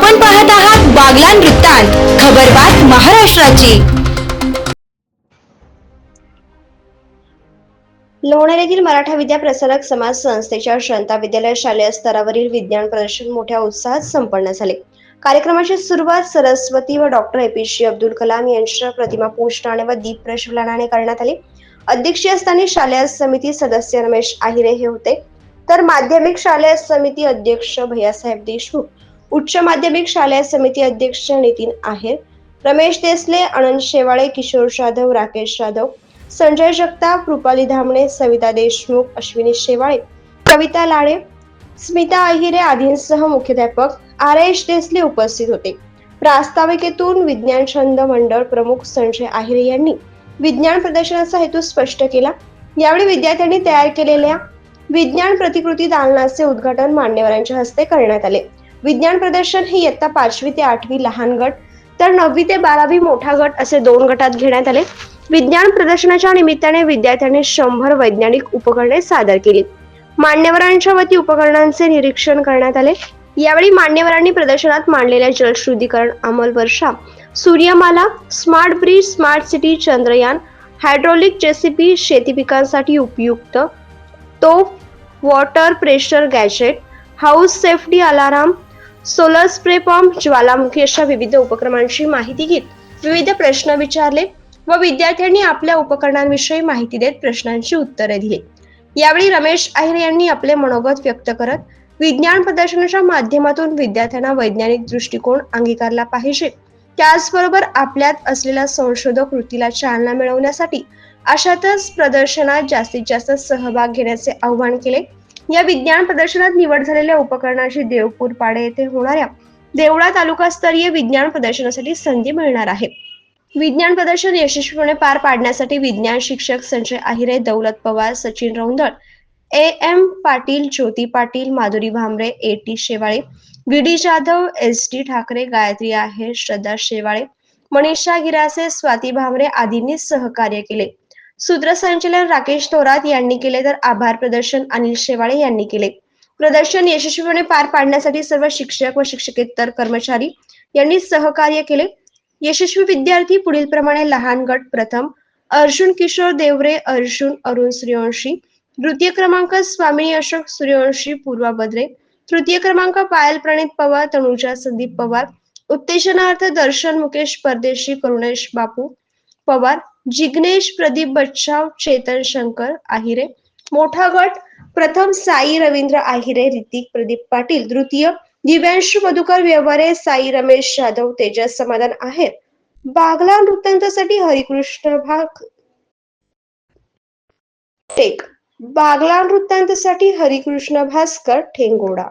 आपण पाहत आहात बागलान वृत्तांत खबरबात महाराष्ट्राची. लोणार येथील मराठा विद्या प्रसारक समाज संस्थेच्या शांता विद्यालय शालेय स्तरावरील विज्ञान प्रदर्शन मोठ्या उत्साहात संपन्न झाले. कार्यक्रमाची सुरुवात सरस्वती व डॉक्टर एपीजे अब्दुल कलाम यांच्या प्रतिमा पोषणाने व दीप प्रज्वलनाने करण्यात आली. अध्यक्षीय स्थानी शालेय समिती सदस्य रमेश आहिरे हे होते. तर माध्यमिक शालेय समिती अध्यक्ष भैयासाहेब देशमुख उच्च माध्यमिक शालेय समिती अध्यक्ष नितीन आहेर रमेश देसले आनंद शेवाळे किशोर जाधव राकेश जाधव संजय जगताप रुपाली धामणे सविता देशमुख अश्विनी शेवाळे कविता लाडे स्मिता अहिरे आदींसह मुख्याध्यापक आर एस देसले उपस्थित होते. प्रास्ताविकेतून विज्ञान छंद मंडळ प्रमुख संजय आहिरे यांनी विज्ञान प्रदर्शनाचा हेतू स्पष्ट केला. यावेळी विद्यार्थ्यांनी तयार केलेल्या विज्ञान प्रतिकृती दालनाचे उद्घाटन मान्यवरांच्या हस्ते करण्यात आले. विज्ञान प्रदर्शन हे इयत्ता पाचवी ते आठवी लहान गट तर नववी ते बारावी मोठा गट असे दोन गटात घेण्यात आले. विज्ञान प्रदर्शनाच्या निमित्ताने विद्यार्थ्यांनी शंभर वैज्ञानिक उपकरणे सादर केली. मान्यवरांच्या वती उपकरणांचे निरीक्षण करण्यात आले. यावेळी मान्यवरांनी प्रदर्शनात मांडलेल्या जलशुद्धीकरण अंमलवर्षा सूर्यमाला smart bridge smart city Chandrayaan hydraulic JCB शेती पिकांसाठी उपयुक्त तोफ water pressure gadget house safety alarm solar spray pump ज्वालामुखी अशा विविध उपक्रमांची माहिती घेत विविध प्रश्न विचारले व विद्यार्थ्यांनी आपल्या उपकरणांविषयी माहिती देत प्रश्नांची उत्तरे दिली. यावेळी रमेश अहिर यांनी आपले मनोगत व्यक्त करत विज्ञान प्रदर्शनाच्या माध्यमातून विद्यार्थ्यांना वैज्ञानिक दृष्टिकोन अंगीकारला पाहिजे. त्याचबरोबर आपल्यात असलेल्या संशोधक वृत्तीला चालना मिळवण्यासाठी अशातच प्रदर्शनात जास्तीत जास्त सहभाग घेण्याचे आवाहन केले. या विज्ञान प्रदर्शनात निवड झालेल्या उपकरणाची देवपूर पाडे येथे होणाऱ्या देवळा तालुकास्तरीय विज्ञान प्रदर्शनासाठी संधी मिळणार आहे. विज्ञान प्रदर्शन यशस्वीपणे पार पाडण्यासाठी विज्ञान शिक्षक Sanjay Aahire Daulat Pawar Sachin Raundal A M Patil Jyoti Patil Madhuri Bhambare A T Shewale V D Jadhav S D Thackeray Gayatri Aher Shraddha Shewale Manisha Girase Swati Bhambare आदींनी सहकार्य केले. सूत्रसंचालन राकेश थोरात यांनी केले तर आभार प्रदर्शन अनिल शेवाळे यांनी केले. प्रदर्शन यशस्वीपणे पार पाडण्यासाठी सर्व शिक्षक व शिक्षकेतर कर्मचारी यांनी सहकार्य केले. यशस्वी विद्यार्थी पुढील प्रमाणे लहान गट प्रथम अर्जुन किशोर देवरे अर्जुन अरुण सूर्यवंशी द्वितीय क्रमांक स्वामी अशोक सूर्यवंशी पूर्वा बद्रे तृतीय क्रमांक पायल प्रणित पवार तनुजा संदीप पवार उत्तेजनार्थ दर्शन मुकेश परदेशी करुणेश बापू पवार जिग्नेश प्रदीप बच्चाव चेतन शंकर आहिरे मोठा गट प्रथम साई रवींद्र आहिरे ऋतिक प्रदीप पाटील द्वितीय दिव्यांशु मधुकर व्यवहारे साई रमेश जाधव तेजस समाधान आहेर बागला वृत्तांतासाठी हरिकृष्ण भाग टेक. बागला वृत्तांतासाठी हरिकृष्ण भास्कर ठेंगोडा.